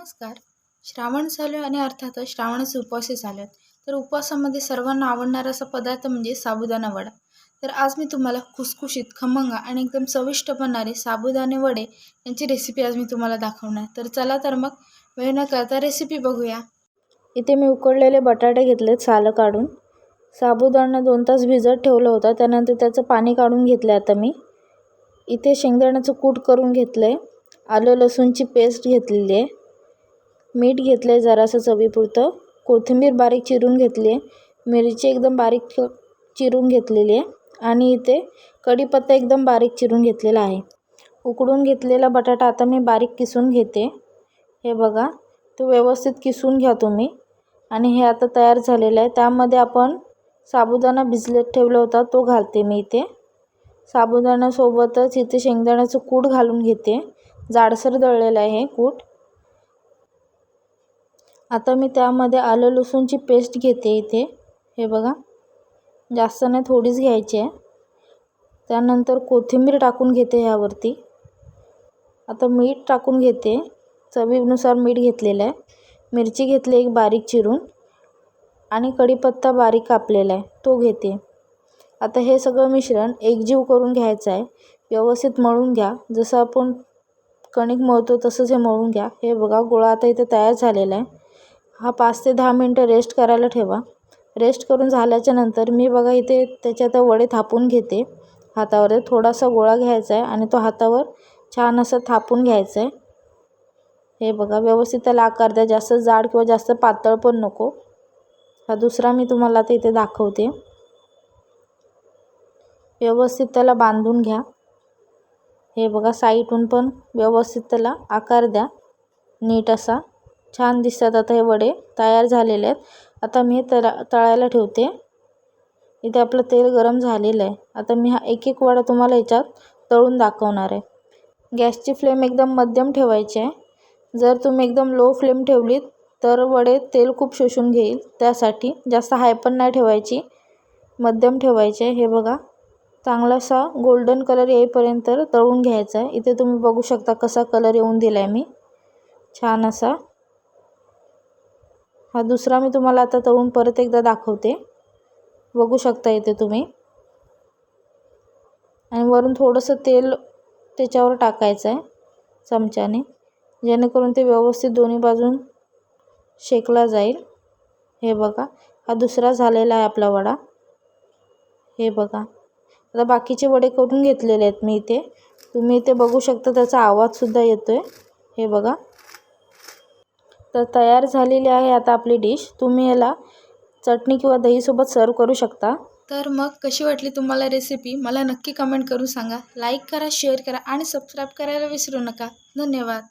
नमस्कार. श्रावण चालू आहे आणि अर्थातच श्रावणाचे उपवासे झाले आहेत. तर उपवासामध्ये सर्वांना आवडणारा असा पदार्थ म्हणजे साबुदाणा वडा. तर आज मी तुम्हाला खुसखुशीत खमंग आणि एकदम चविष्ट बनणारे साबुदाणे वडे यांची रेसिपी आज मी तुम्हाला दाखवणार. तर चला तर मग वेळ न करता रेसिपी बघूया. इथे मी उकडलेले बटाटे घेतलेत सालं काढून. साबुदाणा दोन तास भिजत ठेवलं होतं त्यानंतर त्याचं पाणी काढून घेतलं आता मी. इथे शेंगदाण्याचं कूट करून घेतलं आहे आलं लसूणची पेस्ट घेतलेली आहे. मीठ घेतलं आहे जरासं चवीपुरतं. कोथिंबीर बारीक चिरून घेतली आहे मिरची एकदम बारीक चिरून घेतलेली आहे आणि इथे कढीपत्ता एकदम बारीक चिरून घेतलेला आहे. उकडून घेतलेला बटाटा आता मी बारीक किसून घेते. हे बघा तो व्यवस्थित किसून घ्या तुम्ही. आणि हे आता तयार झालेलं आहे. त्यामध्ये आपण साबुदाणा भिजलेत ठेवला होता तो घालते मी इथे. साबुदाण्यासोबतच इथे शेंगदाण्याचं कूट घालून घेते. जाडसर दळलेलं आहे हे कूट. आता मी त्यामध्ये आलं लसूणची पेस्ट घेते इथे. हे बघा. जास्त नाही थोडीच घ्यायची आहे. त्यानंतर कोथिंबीर टाकून घेते ह्यावरती. आता मीठ टाकून घेते. चवीनुसार मीठ घेतलेलं आहे. मिरची घेतली एक बारीक चिरून. आणि कढीपत्ता बारीक कापलेला आहे. तो घेते. आता हे सगळं मिश्रण एकजीव करून घ्यायचं आहे. व्यवस्थित मळून घ्या. जसं आपण कणिक मळतो तसंच हे मळून घ्या. हे बघा गोळा आता इथे तयार झालेला आहे. हा पाच ते दहा मिनटं रेस्ट करायला ठेवा. रेस्ट करून झाल्याच्यानंतर मी बघा इथे त्याच्यात वडे थापून घेते. हातावर थोडासा गोळा घ्यायचा आहे आणि तो हातावर छान असं थापून घ्यायचं आहे. हे बघा व्यवस्थित त्याला आकार द्या. जास्त जाड किंवा जास्त पातळ पण नको. हा दुसरा मी तुम्हाला आता इथे दाखवते. व्यवस्थित त्याला बांधून घ्या. हे बघा साईटहून पण व्यवस्थित त्याला आकार द्या. नीट असा. छान दिसतात. आता हे वडे तयार झालेले आहेत. आता मी तळा तळायला ठेवते. इथे आपलं तेल गरम झालेलं आहे. आता मी हा एक एक वडा तुम्हाला याच्यात तळून दाखवणार आहे. गॅसची फ्लेम एकदम मध्यम ठेवायची आहे. जर तुम्ही एकदम लो फ्लेम ठेवलीत तर वडे तेल खूप शोषून घेईल. त्यासाठी जास्त हाय पण नाही ठेवायची. मध्यम ठेवायचे हे बघा. चांगलासा गोल्डन कलर येईपर्यंत तळून घ्यायचा आहे. इथे तुम्ही बघू शकता कसा कलर येऊन दिला आहे मी. छान असा हा दुसरा मी तुम्हाला आता तळून परत एकदा दाखवते. बघू शकता इथे तुम्ही. आणि वरून थोडंसं तेल त्याच्यावर टाकायचं आहे चमच्याने जेणेकरून ते व्यवस्थित दोन्ही बाजून शेकला जाईल. हे बघा हा दुसरा झालेला आहे आपला वडा. हे बघा आता बाकीचे वडे करून घेतलेले आहेत मी इथे. तुम्ही इथे बघू शकता त्याचा आवाजसुद्धा येतो आहे हे बघा तर तयार झालेली आहे आता आपली डिश. तुम्ही याला चटणी किंवा दहीसोबत सर्व करू शकता. तर मग कशी वाटली तुम्हाला रेसिपी मला नक्की कमेंट करून सांगा. लाईक करा शेअर करा आणि सबस्क्राईब करायला विसरू नका. धन्यवाद.